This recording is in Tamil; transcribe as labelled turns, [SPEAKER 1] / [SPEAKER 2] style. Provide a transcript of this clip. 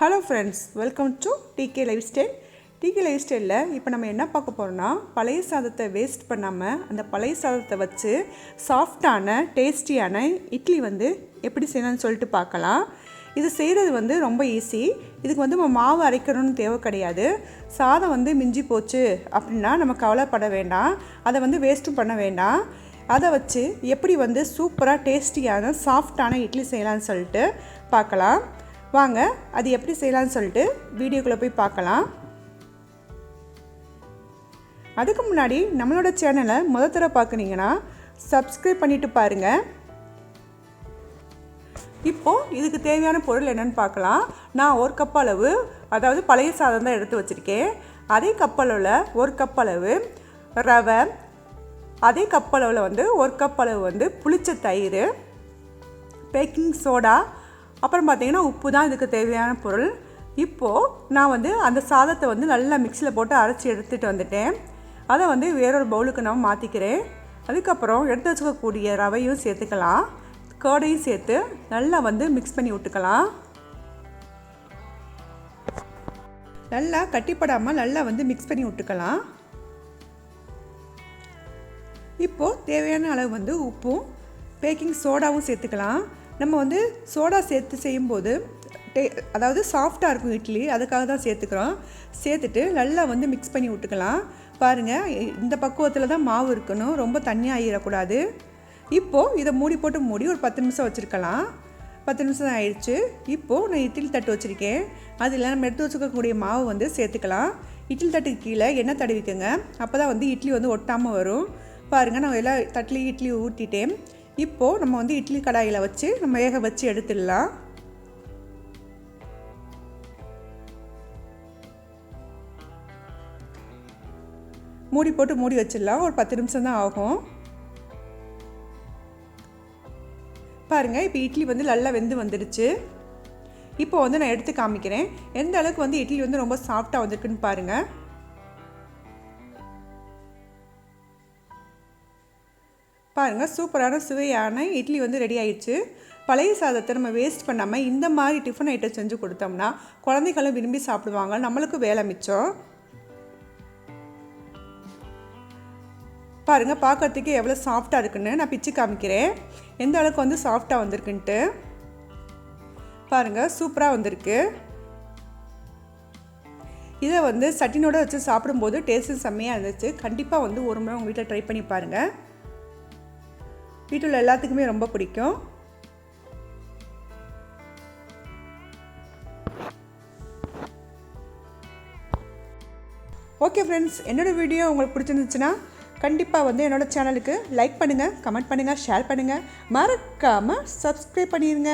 [SPEAKER 1] Hello friends welcome to DK lifestyle DK life ஸ்டைலில் இப்போ நம்ம என்ன பார்க்க போகிறோம்னா பழைய சாதத்தை வேஸ்ட் பண்ணாமல் அந்த பழைய சாதத்தை வச்சு சாஃப்டான டேஸ்டியான இட்லி வந்து எப்படி செய்யலாம்னு சொல்லிட்டு பார்க்கலாம். இது செய்கிறது வந்து ரொம்ப ஈஸி இதுக்கு வந்து நம்ம மாவு அரைக்கணும்னு தேவை கிடையாது. சாதம் வந்து மிஞ்சி போச்சு அப்படின்னா நம்ம கவலைப்பட வேண்டாம். அதை வந்து வேஸ்ட்டும் பண்ண வேண்டாம். அதை வச்சு எப்படி வந்து சூப்பராக டேஸ்டியான சாஃப்டான இட்லி செய்யலாம்னு சொல்லிட்டு பார்க்கலாம். வாங்க அது எப்படி செய்யலாம்னு சொல்லிட்டு வீடியோக்குள்ளே போய் பார்க்கலாம். அதுக்கு முன்னாடி நம்மளோட சேனலை முத தடவை பார்க்குறீங்கன்னா சப்ஸ்கிரைப் பண்ணிவிட்டு பாருங்கள் இப்போது இதுக்கு தேவையான பொருள் என்னென்னு பார்க்கலாம். நான் ஒரு கப் அளவு அதாவது பழைய சாதம் தான் எடுத்து வச்சுருக்கேன். அதே கப் அளவில் ஒரு கப் அளவு ரவை. அதே கப் அளவில் வந்து ஒரு கப் அளவு வந்து புளிச்ச தயிர் பேக்கிங் சோடா அப்புறம் பார்த்தீங்கன்னா உப்பு தான் இதுக்கு தேவையான பொருள். இப்போது நான் வந்து அந்த சாதத்தை வந்து நல்லா மிக்சியில் போட்டு அரைச்சி எடுத்துகிட்டு வந்துட்டேன். அதை வந்து வேறொரு பவுலுக்கு நான் மாற்றிக்கிறேன் அதுக்கப்புறம் எடுத்து வச்சுக்கக்கூடிய ரவையும் சேர்த்துக்கலாம். கேர்டையும் சேர்த்து நல்லா வந்து மிக்ஸ் பண்ணி விட்டுக்கலாம். நல்லா கட்டிப்படாமல் நல்லா வந்து மிக்ஸ் பண்ணி விட்டுக்கலாம். இப்போது தேவையான அளவு வந்து உப்பும் பேக்கிங் சோடாவும் சேர்த்துக்கலாம். நம்ம வந்து சோடா சேர்த்து செய்யும்போது டே அதாவது சாஃப்டாக இருக்கும் இட்லி அதுக்காக தான் சேர்த்துக்கிறோம். சேர்த்துட்டு நல்லா வந்து மிக்ஸ் பண்ணி விட்டுக்கலாம். பாருங்கள் இந்த பக்குவத்தில் தான் மாவு இருக்கணும். ரொம்ப தண்ணியாக ஆகிடக்கூடாது. இப்போது இதை மூடி போட்டு மூடி ஒரு பத்து நிமிஷம் வச்சுருக்கலாம். பத்து நிமிஷம் ஆயிடுச்சு. இப்போது நான் இட்லி தட்டு வச்சுருக்கேன். அதில் நம்ம எடுத்து வச்சுக்கக்கூடிய மாவு வந்து சேர்த்துக்கலாம். இட்லி தட்டுக்கு கீழே எண்ணெய் தடவிக்கோங்க. அப்போ தான் வந்து இட்லி வந்து ஒட்டாமல் வரும். பாருங்கள் நான் எல்லா தட்டிலையும் இட்லி ஊற்றிட்டேன் இப்போது நம்ம வந்து இட்லி கடாயில் வச்சு நம்ம வேக வச்சு எடுத்துடலாம். மூடி போட்டு மூடி வச்சிடலாம். ஒரு பத்து நிமிஷம் தான் ஆகும். பாருங்கள் இப்போ இட்லி வந்து நல்லா வெந்து வந்துடுச்சு. இப்போ வந்து நான் எடுத்து காமிக்கிறேன். எந்த அளவுக்கு வந்து இட்லி வந்து ரொம்ப சாஃப்டாக வந்திருக்குன்னு பாருங்கள் பாருங்கள் சூப்பரான சுவையான இட்லி வந்து ரெடி ஆயிடுச்சு. பழைய சாதத்தை நம்ம வேஸ்ட் பண்ணாமல் இந்த மாதிரி டிஃபன் ஐட்டம் செஞ்சு கொடுத்தோம்னா குழந்தைகளும் விரும்பி சாப்பிடுவாங்க. நம்மளுக்கும் வேலை மிச்சம். பாருங்கள் பார்க்குறதுக்கு எவ்வளோ சாஃப்டாக இருக்குன்னு நான் பிச்சு காமிக்கிறேன். எந்த அளவுக்கு வந்து சாஃப்டாக வந்திருக்குன்ட்டு. பாருங்கள் சூப்பராக வந்திருக்கு. இதை வந்து சட்டினோட வச்சு சாப்பிடும்போது டேஸ்ட்டு செம்மையாக இருந்துச்சு. கண்டிப்பாக வந்து ஒரு முறை உங்கள் வீட்டில் ட்ரை பண்ணி பாருங்கள் வீட்டில் எல்லாத்துக்குமே ரொம்ப பிடிக்கும். ஓகே ஃப்ரெண்ட்ஸ் என்னோடய வீடியோ உங்களுக்கு பிடிச்சிருந்துச்சுன்னா கண்டிப்பாக வந்து என்னோடய சேனலுக்கு லைக் பண்ணுங்கள் கமெண்ட் பண்ணுங்கள் ஷேர் பண்ணுங்கள் மறக்காமல் சப்ஸ்கிரைப் பண்ணிடுங்க